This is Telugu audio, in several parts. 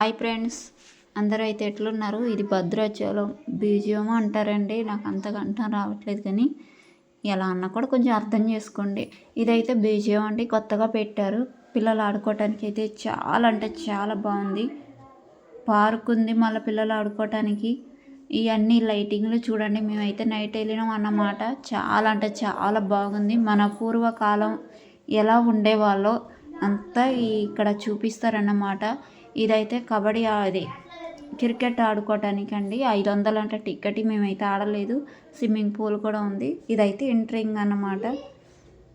Hi friends. అందరూ అయితే ఎట్లున్నారు? ఇది భద్రాచలం బీజియం అంటారండి. నాకు అంతగా రావట్లేదు కానీ ఎలా అన్నా కూడా కొంచెం అర్థం చేసుకోండి. ఇదైతే బీజియం అండి కొత్తగా పెట్టారు. పిల్లలు ఆడుకోవటానికి అయితే చాలా అంటే చాలా బాగుంది. పార్క్ ఉంది మళ్ళీ పిల్లలు ఆడుకోవటానికి. ఇవన్నీ లైటింగ్లు చూడండి మేమైతే నైట్ వెళ్ళినాం అన్నమాట. చాలా అంటే చాలా బాగుంది. మన పూర్వకాలం ఎలా ఉండేవాళ్ళో అంతా ఇక్కడ చూపిస్తారన్నమాట. ఇదైతే కబడ్డీ అది క్రికెట్ ఆడుకోవటానికి అండి ఐదు వందలు అంటే టికెట్ మేమైతే ఆడలేదు. స్విమ్మింగ్ పూల్ కూడా ఉంది. ఇదైతే ఎంట్రింగ్ అన్నమాట.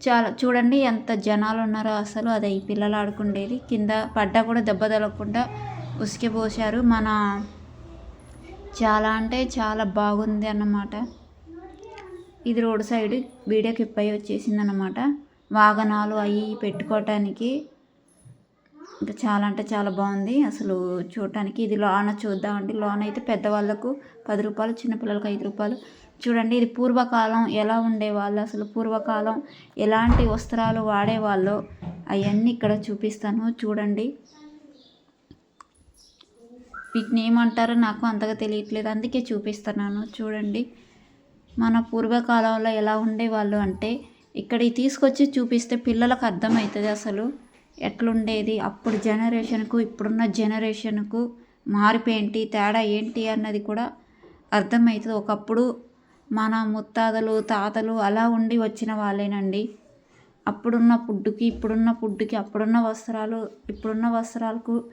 చాలా చూడండి ఎంత జనాలు ఉన్నారో అసలు. అది ఈ పిల్లలు ఆడుకుండేది. కింద పడ్డా కూడా దెబ్బ తగలకుండా ఉసికిపోసారు మన చాలా అంటే చాలా బాగుంది అన్నమాట. ఇది రోడ్ సైడ్ వీడియో క్లిప్ అయ్యి వచ్చేసింది అన్నమాట వాగనాలు అవి పెట్టుకోవటానికి ఇంకా చాలా అంటే చాలా బాగుంది. అసలు చూడటానికి ఇది లోన చూద్దామండి. లోన అయితే పెద్దవాళ్ళకు పది రూపాయలు చిన్నపిల్లలకు ఐదు రూపాయలు. చూడండి ఇది పూర్వకాలం ఎలా ఉండేవాళ్ళు అసలు పూర్వకాలం ఎలాంటి వస్త్రాలు వాడేవాళ్ళు అవన్నీ ఇక్కడ చూపిస్తాను. చూడండి. వీటిని ఏమంటారో నాకు అంతగా తెలియట్లేదు. అందుకే చూపిస్తున్నాను. చూడండి. మన పూర్వకాలంలో ఎలా ఉండేవాళ్ళు అంటే ఇక్కడ తీసుకొచ్చి చూపిస్తే పిల్లలకు అర్థమవుతుంది అసలు. ఎట్లుండేది? అప్పుడు జనరేషన్కు ఇప్పుడున్న జనరేషన్కు మారిపోయింటి తేడా ఏంటి అన్నది కూడా అర్థమవుతుంది ఒకప్పుడు మన ముత్తాతలు తాతలు అలా ఉండి వచ్చిన వాళ్ళేనండి. అప్పుడున్న ఫుడ్డుకి ఇప్పుడున్న ఫుడ్డుకి అప్పుడున్న వస్త్రాలు ఇప్పుడున్న వస్త్రాలకు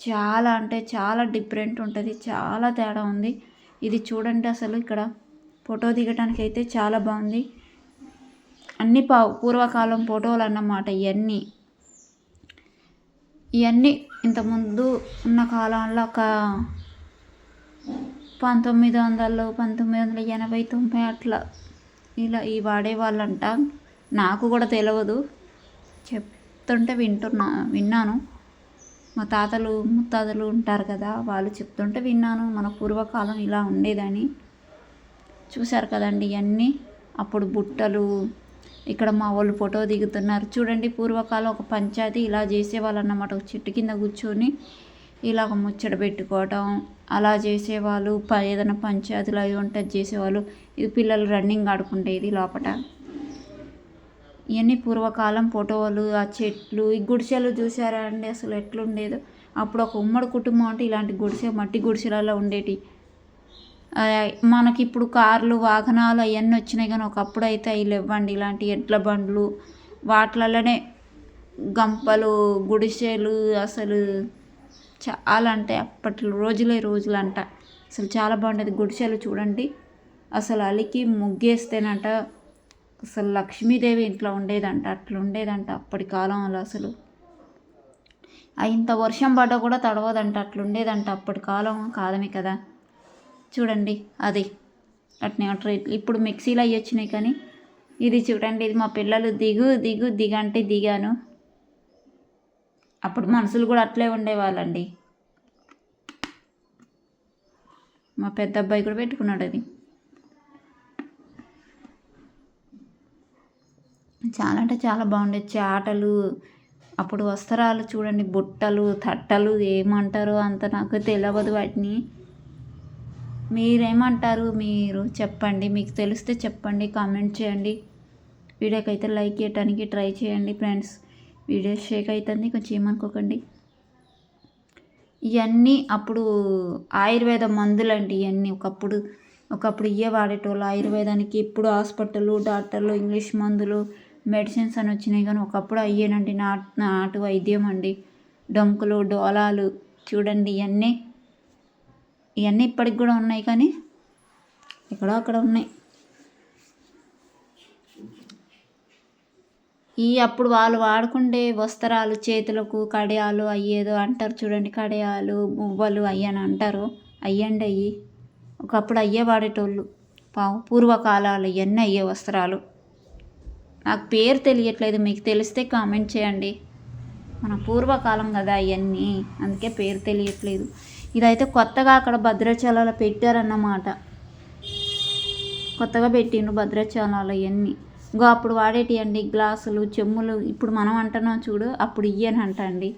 చాలా అంటే చాలా డిఫరెంట్ ఉంటుంది. చాలా తేడా ఉంది. ఇది చూడండి అసలు ఇక్కడ. ఫోటో దిగటానికి అయితే చాలా బాగుంది. అన్ని పా పూర్వకాలం ఫోటోలు అన్నమాట ఇవన్నీ ఇవన్నీ ఇంతకుముందు ఉన్న కాలంలో ఒక పంతొమ్మిది వందలు పంతొమ్మిది వందల ఎనభై తొంభై అట్లా ఇలా ఈ వాడేవాళ్ళంట. నాకు కూడా తెలియదు చెప్తుంటే వింటున్నా విన్నాను. మా తాతలు ముత్తాతలు ఉంటారు కదా వాళ్ళు చెప్తుంటే విన్నాను. మన పూర్వకాలం ఇలా ఉండేదని. చూశారు కదండి ఇవన్నీ అప్పుడు బుట్టలు ఇక్కడ మా వాళ్ళు ఫోటో దిగుతున్నారు. చూడండి పూర్వకాలం ఒక పంచాయతీ ఇలా చేసేవాళ్ళు అన్నమాట ఒక చెట్టు కింద కూర్చొని ఇలా ఒక ముచ్చట పెట్టుకోవటం అలా చేసేవాళ్ళు. ప ఏదైనా పంచాయతీలు అవి ఉంటే చేసేవాళ్ళు. ఇది పిల్లలు రన్నింగ్ ఆడుకుంటేది లోపల ఇవన్నీ పూర్వకాలం ఫోటోలు ఆ చెట్లు. ఈ గుడిసెలు చూసారా అండి? అసలు ఎట్లుండేదో. అప్పుడు ఒక ఉమ్మడి కుటుంబం అంటే ఇలాంటి గుడిసె మట్టి గుడిసెలలో ఉండేటి. మనకి ఇప్పుడు కార్లు వాహనాలు అవన్నీ వచ్చినాయి కానీ ఒకప్పుడు అయితే అవి లేవండి. ఇలాంటి ఎడ్ల బండ్లు వాటిలలోనే గంపలు గుడిసెలు అసలు చాలా అంటే అప్పటి రోజులే రోజులంట. అసలు చాలా బాగుండేది. గుడిసెలు చూడండి. అసలు అలికి ముగ్గేస్తేనంట అసలు లక్ష్మీదేవి ఇంట్లో ఉండేదంట. అట్లా ఉండేదంట అప్పటి కాలంలో అసలు. ఇంత వర్షం పడ్డా కూడా తడవదంట. అట్లా ఉండేదంట అప్పటి కాలం. కాదమే కదా. చూడండి అది. అట్నే అట్లా ఇప్పుడు మిక్సీలు అవి వచ్చినాయి కానీ ఇది చూడండి ఇది మా పిల్లలు దిగు దిగు దిగంటే దిగాను. అప్పుడు మనుషులు కూడా అట్లే ఉండేవాళ్ళండి. మా పెద్ద అబ్బాయి కూడా పెట్టుకున్నాడు అది. చాలా అంటే చాలా బాగుండేది చాటలు అప్పుడు వస్త్రాలు చూడండి బుట్టలు తట్టలు ఏమంటారో అంత నాకు తెలియదు వాటిని. మీరేమంటారు? మీరు చెప్పండి. మీకు తెలిస్తే చెప్పండి. కామెంట్ చేయండి. వీడియోకి అయితే లైక్ చేయడానికి ట్రై చేయండి ఫ్రెండ్స్. వీడియో షేక్ అవుతుంది కొంచెం ఏమనుకోకండి. ఇవన్నీ అప్పుడు ఆయుర్వేద మందులండి ఇవన్నీ ఒకప్పుడు ఒకప్పుడు ఇవే వాడేటోళ్ళు. ఆయుర్వేదానికి ఇప్పుడు హాస్పిటల్ డాక్టర్లు ఇంగ్లీష్ మందులు మెడిసిన్స్ అని వచ్చినాయి. కానీ ఒకప్పుడు అయ్యేనండి నాటు నాటు వైద్యం అండి. డొంకులు డోలాలు చూడండి ఇవన్నీ ఇవన్నీ ఇప్పటికి కూడా ఉన్నాయి కానీ ఇక్కడ అక్కడ ఉన్నాయి. ఈ అప్పుడు వాళ్ళు వాడుకుండే వస్త్రాలు చేతులకు కడియాలు అయ్యేదో అంటారు చూడండి కడియాలు మువ్వలు అయ్యని అంటారు. అయ్యండి అయ్యి. ఒకప్పుడు అయ్యే వాడేటోళ్ళు. పూర్వకాలాలు ఇవన్నీ అయ్యే వస్త్రాలు. నాకు పేరు తెలియట్లేదు మీకు తెలిస్తే కామెంట్ చేయండి. మన పూర్వకాలం కదా అవన్నీ అందుకే పేరు తెలియట్లేదు. ఇదైతే కొత్తగా అక్కడ భద్రాచలాలు పెట్టారన్నమాట. కొత్తగా పెట్టిండు భద్రాచలాలు అవన్నీ ఇంకో అప్పుడు వాడేటి అండి గ్లాసులు చెమ్ములు ఇప్పుడు మనం అంటున్నాం చూడు అప్పుడు ఇయ్యని అంట అండి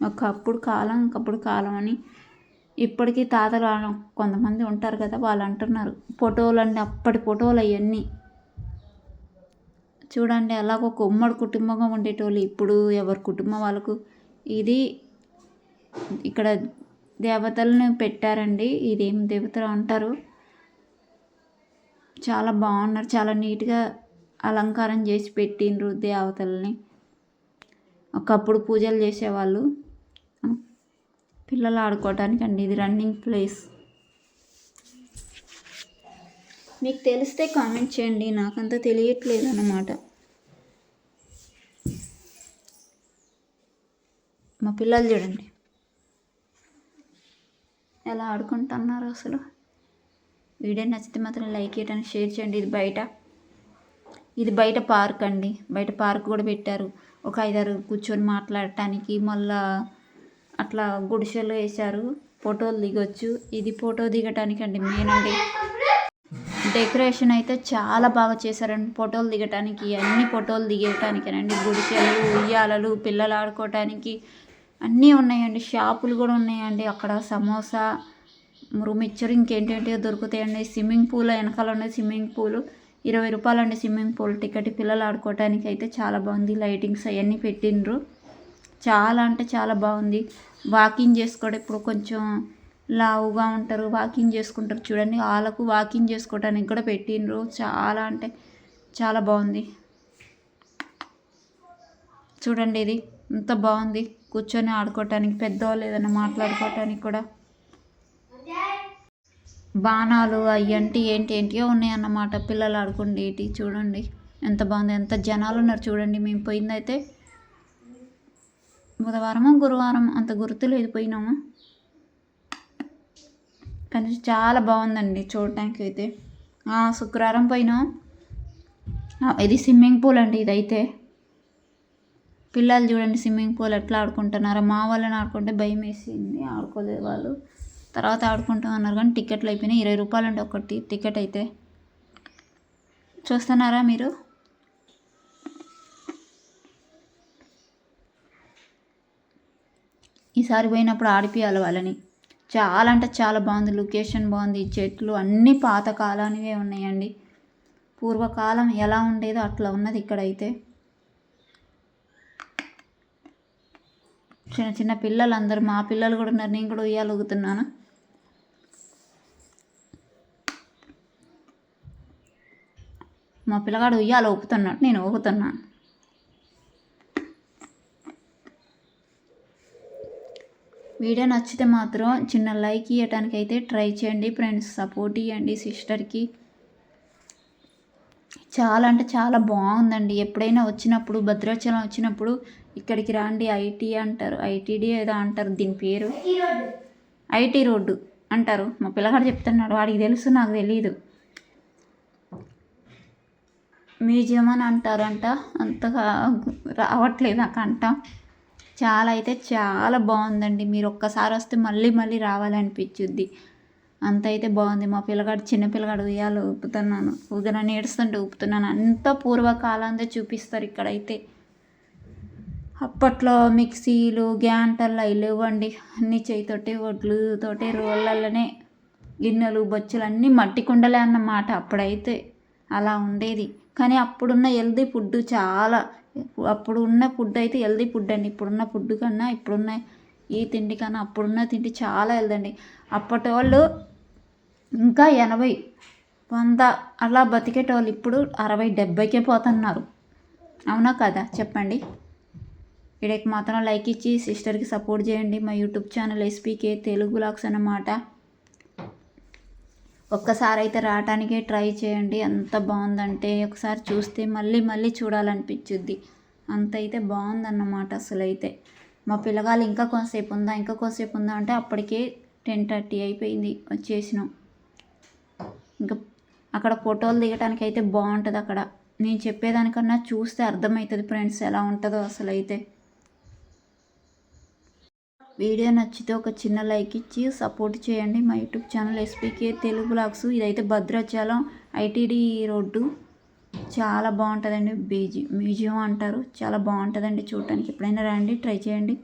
ఒకప్పుడు కాలం ఒకప్పుడు కాలం అని ఇప్పటికీ తాతలు కొంతమంది ఉంటారు కదా వాళ్ళు అంటున్నారు. ఫోటోలు అంటే అప్పటి ఫోటోలు అవన్నీ చూడండి అలాగ ఒక ఉమ్మడి కుటుంబంగా ఉండేటోళ్ళు ఇప్పుడు ఎవరి కుటుంబం వాళ్ళకు. ఇది ఇక్కడ దేవతలను పెట్టారండి. ఇదేం దేవతలు అంటారు? చాలా బాగున్నారు. చాలా నీట్గా అలంకారం చేసి పెట్టిండ్రు దేవతల్ని. ఒకప్పుడు పూజలు చేసేవాళ్ళు. పిల్లలు ఆడుకోవటానికి అండి. ఇది రన్నింగ్ ప్లేస్. మీకు తెలిస్తే కామెంట్ చేయండి. నాకంత తెలియట్లేదు అన్నమాట. మా పిల్లలు చూడండి. ఎలా ఆడుకుంటున్నారు అసలు? వీడియో నచ్చితే మాత్రం లైక్ చేయడానికి షేర్ చేయండి. ఇది బయట ఇది బయట పార్క్ అండి. బయట పార్క్ కూడా పెట్టారు. ఒక ఐదారు కూర్చొని మాట్లాడటానికి మళ్ళా అట్లా గుడిసెలు వేశారు. ఫోటోలు దిగొచ్చు. ఇది ఫోటో దిగటానికి అండి మెయిన్ అండి. డెకరేషన్ అయితే చాలా బాగా చేశారండి. ఫోటోలు దిగటానికి అన్ని ఫోటోలు దిగటానికేనండి. గుడిసెలు ఉయ్యాలలు పిల్లలు ఆడుకోవటానికి అన్నీ ఉన్నాయండి. షాపులు కూడా ఉన్నాయండి. అక్కడ సమోసా మిక్చర్ ఇంకేంటేంటివో దొరుకుతాయండి. స్విమ్మింగ్ పూల్ వెనకాల ఉన్నాయి స్విమ్మింగ్ పూల్. ఇరవై రూపాయలు అండి స్విమ్మింగ్ పూల్. టికెట్ పిల్లలు ఆడుకోవటానికి అయితే చాలా బాగుంది. లైటింగ్స్ అవన్నీ పెట్టిండ్రు. చాలా అంటే చాలా బాగుంది. వాకింగ్ చేసుకోవడం ఇప్పుడు కొంచెం లావుగా ఉంటారు. వాకింగ్ చేసుకుంటారు చూడండి. వాళ్ళకు వాకింగ్ చేసుకోవడానికి కూడా పెట్టిండ్రు. చాలా అంటే చాలా బాగుంది. చూడండి ఇది. ఎంత బాగుంది. కూర్చొని ఆడుకోవటానికి పెద్దవాళ్ళు ఏదైనా మాట్లాడుకోవటానికి కూడా బాణాలు అయ్యంటి ఏంటి ఏంటియో ఉన్నాయన్నమాట. పిల్లలు ఆడుకుండేటి చూడండి. ఎంత బాగుంది ఎంత జనాలు ఉన్నారు చూడండి. మేము పోయిందైతే బుధవారమో గురువారం అంత గుర్తులేదు పోయినాము. కానీ చాలా బాగుందండి చూడటానికి అయితే. శుక్రవారం పోయినాం. ఇది స్విమ్మింగ్ పూల్ అండి ఇదైతే. పిల్లలు చూడండి స్విమ్మింగ్ పూల్ ఎట్లా ఆడుకుంటున్నారో. మా వాళ్ళని ఆడుకుంటే భయం వేసింది ఆడుకోలేదు వాళ్ళు. తర్వాత ఆడుకుంటాం అన్నారు కానీ టికెట్లు అయిపోయినాయి. ఇరవై రూపాయలు అండి ఒకటి టికెట్ అయితే. చూస్తున్నారా మీరు? ఈసారి పోయినప్పుడు ఆడిపియాలి వాళ్ళని. చాలా అంటే చాలా బాగుంది లొకేషన్ బాగుంది చెట్లు అన్నీ పాతకాలానివే ఉన్నాయండి. పూర్వకాలం ఎలా ఉండేదో అట్లా ఉన్నది ఇక్కడైతే. చిన్న చిన్న పిల్లలు అందరు మా పిల్లలు కూడా ఉన్నారు. నేను కూడా ఉయ్యాలూగుతున్నాను మా పిల్లగాడు ఉయ్యాల ఊపుతున్నాడు. నేను ఊగుతున్నాను వీడియో నచ్చితే మాత్రం చిన్న లైక్ ఇవ్వడానికి అయితే ట్రై చేయండి. ఫ్రెండ్స్ సపోర్ట్ ఇవ్వండి సిస్టర్కి. చాలా అంటే చాలా బాగుందండి. ఎప్పుడైనా వచ్చినప్పుడు భద్రాచలం వచ్చినప్పుడు ఇక్కడికి రాండి ఐటీ అంటారు ఐటీడీ ఏదో అంటారు దీని పేరు? IT road. అంటారు. మా పిల్లగాడు చెప్తున్నాడు వాడికి తెలుసు నాకు తెలియదు మ్యూజియం అని అంటారంట. అంతగా రావట్లేదు నాకు అంట చాలా అయితే చాలా బాగుందండి. మీరు ఒక్కసారి వస్తే మళ్ళీ మళ్ళీ రావాలనిపించుద్ది. అంత అయితే బాగుంది. మా పిల్లగాడు చిన్న పిల్లగాడు ఉయ్యాలు ఊపుతున్నాను. ఊగన ఏడుస్తుంటే ఊపుతున్నాను. అంత పూర్వకాలందే చూపిస్తారు ఇక్కడైతే. అప్పట్లో మిక్సీలు గ్యాంటర్లు అవి లేవండి. అన్నీ చేయితోటి వడ్లు తోటే రోళ్ళలోనే గిన్నెలు బొచ్చులు అన్నీ మట్టి కుండలే అన్నమాట అప్పుడైతే. అలా ఉండేది. కానీ అప్పుడున్న హెల్దీ ఫుడ్ చాలా. అప్పుడు ఉన్న ఫుడ్ అయితే హెల్దీ ఫుడ్ అండి. ఇప్పుడున్న ఫుడ్ కన్నా ఇప్పుడున్న ఈ తిండి కన్నా అప్పుడున్న తిండి చాలా హెల్దీ అండి. అప్పటి వాళ్ళు ఇంకా ఎనభై వంద అలా బతికేటోళ్ళు ఇప్పుడు అరవై డెబ్బైకే పోతున్నారు. అవునా కదా? చెప్పండి. వీడియోకి మాత్రం లైక్ ఇచ్చి సిస్టర్కి సపోర్ట్ చేయండి. మా YouTube channel SPK Telugu blogs అన్నమాట. ఒక్కసారి అయితే రావటానికే ట్రై చేయండి. అంత బాగుందంటే ఒకసారి చూస్తే మళ్ళీ మళ్ళీ చూడాలనిపించుద్ది. అంత అయితే బాగుందన్నమాట అసలు అయితే మా పిల్లగాళ్ళు ఇంకా కొంతసేపు ఉందా ఇంకా కొంతసేపు ఉందా అంటే అప్పటికే టెన్ థర్టీ అయిపోయింది వచ్చేసినాం. ఇంకా అక్కడ ఫోటోలు దిగడానికి అయితే బాగుంటుంది అక్కడ నేను చెప్పేదానికన్నా చూస్తే అర్థమవుతుంది ఫ్రెండ్స్ ఎలా ఉంటుందో అసలు అయితే వీడియో నచ్చితే ఒక చిన్న లైక్ ఇచ్చి సపోర్ట్ చేయండి. మా YouTube channel SPK Telugu blogs. ఇదైతే భద్రాచలం ఐటీడీ రోడ్డు. చాలా బాగుంటుందండి. బీజి మ్యూజియం అంటారు. చాలా బాగుంటుందండి చూడటానికి. ఎప్పుడైనా రండి ట్రై చేయండి.